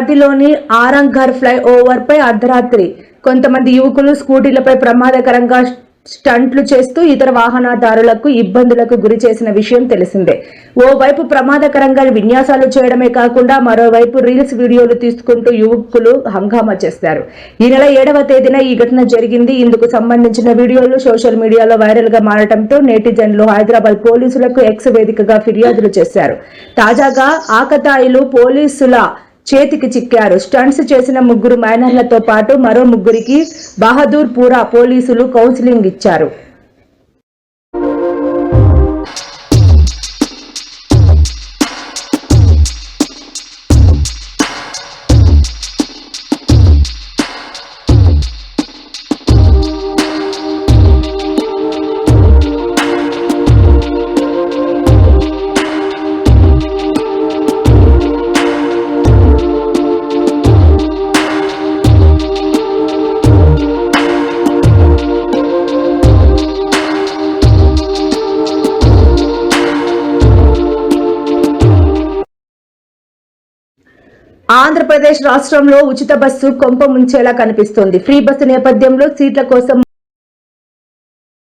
పరిధిలోని Aramghar fly over పై అర్ధరాత్రి కొంతమంది యువకులు స్కూటీలపై ప్రమాదకరంగా స్టంట్లు చేస్తూ ఇతర వాహనదారులకు ఇబ్బందులకు గురి చేసిన విషయం తెలిసిందే. ఓవైపు ప్రమాదకరంగా విన్యాసాలు చేయడమే కాకుండా మరోవైపు రీల్స్ వీడియోలు తీసుకుంటూ యువకులు హంగామా చేశారు ఈ నెల ఏడవ తేదీన ఈ ఘటన జరిగింది. ఇందుకు సంబంధించిన వీడియోలు సోషల్ మీడియాలో వైరల్గా మారడంతో నెటిజన్లు హైదరాబాద్ పోలీసులకు ఎక్స్ వేదికగా ఫిర్యాదులు చేశారు. తాజాగా ఆకతాయిలు పోలీసుల చేతికి చిక్కారు. స్టంట్స్ చేసిన ముగ్గురు మైనర్లతో పాటు మరో ముగ్గురికి బహదూర్ పూరా పోలీసులు కౌన్సిలింగ్ ఇచ్చారు. ఆంధ్రప్రదేశ్ రాష్ట్రంలో ఉచిత బస్సు కొంప ముంచేలా కనిపిస్తోంది. ఫ్రీ బస్సు నేపథ్యంలో సీట్ల కోసం